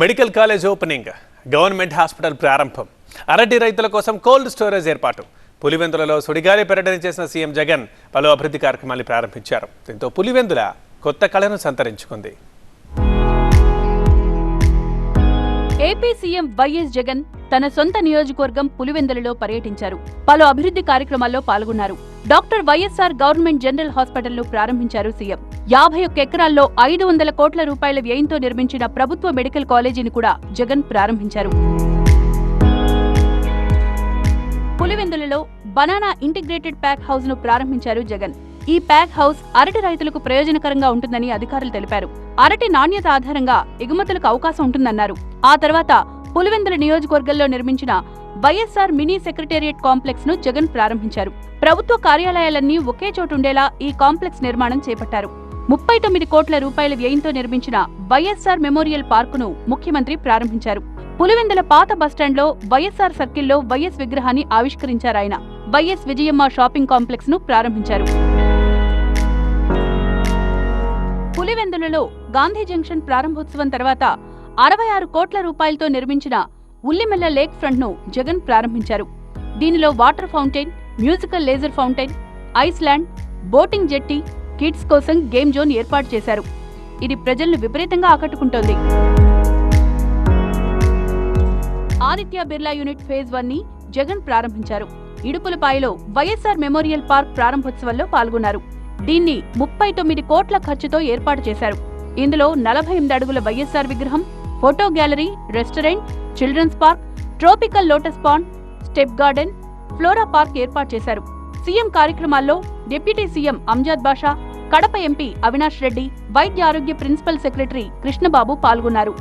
Medical college opening government hospital ప్రారంభం. అరటి రైతుల కోసం కోల్డ్ స్టోరేజ్ ఏర్పాటు. పులివెందులలో సుడిగాలి పర్యటన చేసిన సీఎం జగన్ పలు అభివృద్ధి కార్యక్రమాలు ప్రారంభించారు. దీంతో పులివెందుల కొత్త కళను సంతరించుకుంది. ఏపీ సీఎం వైఎస్ జగన్ తన సొంత నియోజకవర్గం పులివెందులలో పర్యటించారు. పలు అభివృద్ధి కార్యక్రమాల్లో పాల్గొన్నారు. డాక్టర్ వైఎస్ఆర్ గవర్నమెంట్ జనరల్ హాస్పిటల్ను ప్రారంభించారు సీఎం. యాభై ఒక్క ఎకరాల్లో ఐదు వందల కోట్ల రూపాయల వ్యయంతో నిర్మించిన ప్రభుత్వ మెడికల్ కాలేజీని కూడా జగన్ ప్రారంభించారు. పులివెందులలో బనానా ఇంటిగ్రేటెడ్ ప్యాక్ హౌస్ను ప్రారంభించారు జగన్. ఈ ప్యాక్ హౌస్ అరటి రైతులకు ప్రయోజనకరంగా ఉంటుందని అధికారులు తెలిపారు. అరటి నాణ్యత ఆధారంగా ఎగుమతులకు అవకాశం ఉంటుందన్నారు. ఆ తర్వాత పులివెందుల నియోజకవర్గంలో నిర్మించిన వైఎస్ఆర్ మినీ సెక్రటేరియట్ కాంప్లెక్స్ను జగన్ ప్రారంభించారు. ప్రభుత్వ కార్యాలయాలన్నీ ఒకే చోటుండేలా ఈ కాంప్లెక్స్ నిర్మాణం చేపట్టారు. ముప్పై తొమ్మిది కోట్ల రూపాయల వ్యయంతో నిర్మించిన వైఎస్ఆర్ మెమోరియల్ పార్కును ముఖ్యమంత్రి ప్రారంభించారు. పులివెందుల పాత బస్టాండ్లో వైఎస్ఆర్ సర్కిల్లో వైఎస్ విగ్రహాన్ని ఆవిష్కరించారాయన వైఎస్ విజయమ్మ షాపింగ్ కాంప్లెక్స్ను ప్రారంభించారు. పులివెందులలో గాంధీ జంక్షన్ ప్రారంభోత్సవం తర్వాత అరవై ఆరు కోట్ల రూపాయలతో నిర్మించిన ఉల్లిమెల్ల లేక్ ఫ్రంట్ను జగన్ ప్రారంభించారు. దీనిలో water fountain musical laser fountain island boating jetty kids కోసం గేమ్ జోన్ ఏర్పాటు చేశారు. ఇది ప్రజలను విపరీతంగా ఆకట్టుకుంటోంది. ఆదిత్య బిర్లా యూనిట్ ఫేజ్ వన్ని జగన్ ప్రారంభించారు. ఇడుపులపాయలో వైఎస్ఆర్ మెమోరియల్ పార్క్ ప్రారంభోత్సవంలో పాల్గొన్నారు. దీన్ని ముప్పై తొమ్మిది కోట్ల ఖర్చుతో ఏర్పాటు చేశారు. ఇందులో నలభై ఎనిమిది అడుగుల వైఎస్ఆర్ విగ్రహం photo gallery restaurant children's park tropical lotus pond step garden flora park ఏర్పాటు చేశారు. సీఎం కార్యక్రమాల్లో deputy CM Amzath Basha Kadapa MP Avinash Reddy వైద్య ఆరోగ్య ప్రిన్సిపల్ సెక్రటరీ కృష్ణబాబు పాల్గొన్నారు